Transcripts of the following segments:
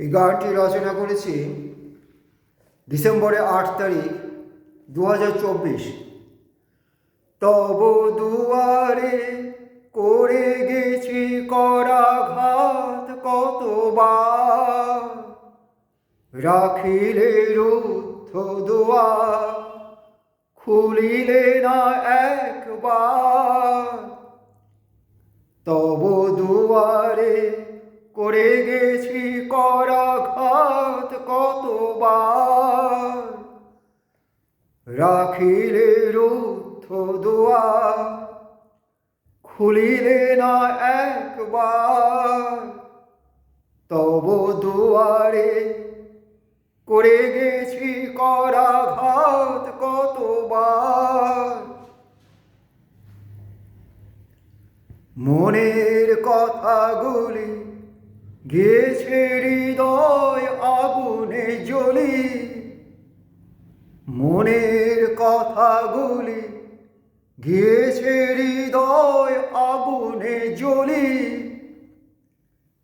এই গানটি রচনা করেছি ডিসেম্বরের আট তারিখ দু হাজার চব্বিশ। তব দুয়ারে করে গেছি করাঘাত কতবার। রাখিলে রুদ্ধ দুয়ার, খুলিলে না একবার। তব দুয়ারে করে গেছি করাঘাত রাখিলে রুদ্ধ দুয়ার খুলিলে না একবার। তব দুয়ারে করে গেছি করাঘাত কতবার। মনের কথাগুলি গেছে হৃদয় আগুনে জ্বলি, মনের কথাগুলি। গিয়েছে হৃদয় আগুনে জ্বলি।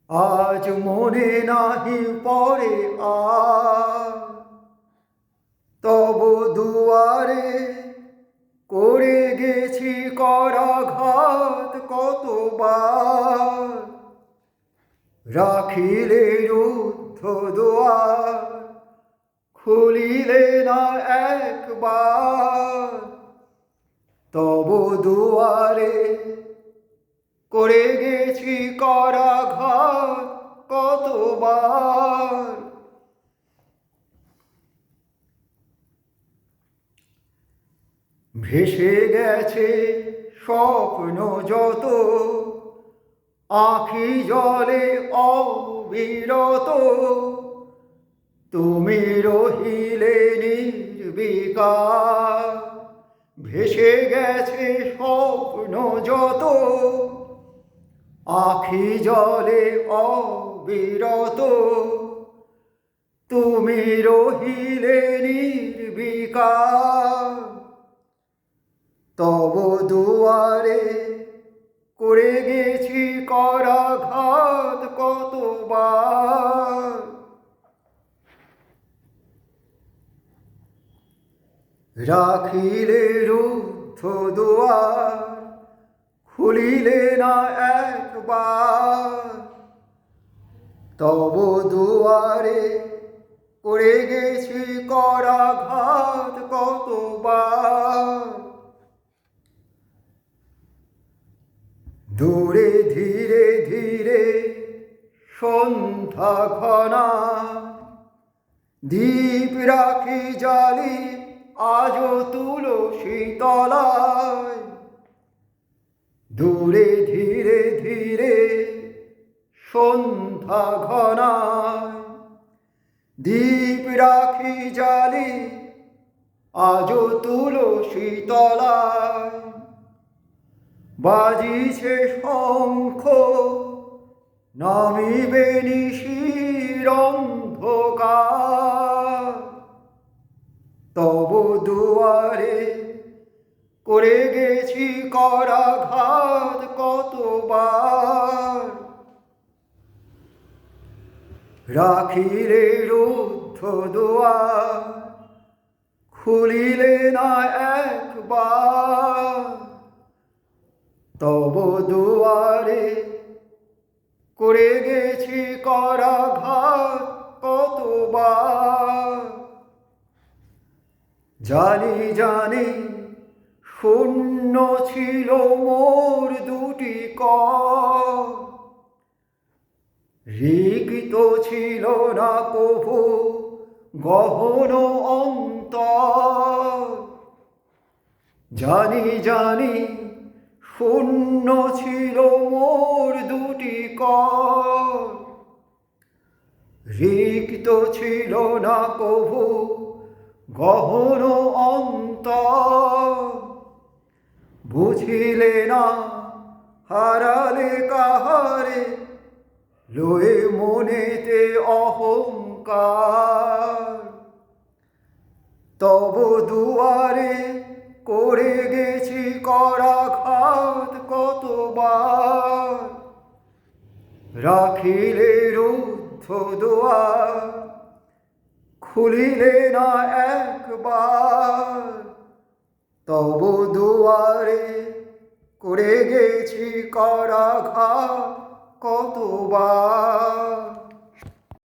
আজ মনে নাহি পরে আর। তব দুয়ারে করে গেছি করাঘাত কতবার। রাখিলে রুদ্ধ দুয়ার। খুলিলে না একবার। তব দুয়ারে করে গেছি করা ঘর কতবার। ভেসে গেছে স্বপ্ন যত, আখি জলে অবিরত। তুমি রহিলে নির্বিকার, ভেসে গেছে স্বপ্ন যত, আখি জলে অবিরত। তুমি রহিলে নির্বিকার, তব দুয়ারে করে গেছি করাঘাত কতবার। রাখিলে রুদ্ধ দুয়ার, খুলিলে না একবার। তব দুয়ারে করে গেছি করা করাঘাত কতবার। দূরে ধীরে ধীরে সন্ধ্যা ঘনা, দীপ রাখি জালি আজও তুলসী তলায়। দূরে ধীরে ধীরে সন্ধ্যা ঘনায়। দীপ রাখি জালি, আজও তুলসী তলায়। বাজিছে শঙ্খ, নামিবে নিশির করে গেছি করাঘাত কতবার। রাখিলে রুদ্ধ দুয়ার, খুলিলে না একবার। তব দুয়ারে করে গেছি করাঘাত কতবার। জানি জানি শূন্য ছিল মোর দুটি ক রিক্ত ছিল না কভু গহন অন্ত জানি জানি শূন্য ছিল মোর দুটি কর। রিক্ত ছিল না কভু গহন অন্তর। বুঝিলে না, হারালে কাহারে? লয়ে মনেতে অহংকার। তব দুয়ারে করে গেছি করাঘাত কতবার। রাখিলে রুদ্ধ দুয়ার, খুলিলে না একবার। তব দুয়ারে করে গেছি করা ঘা কতবার?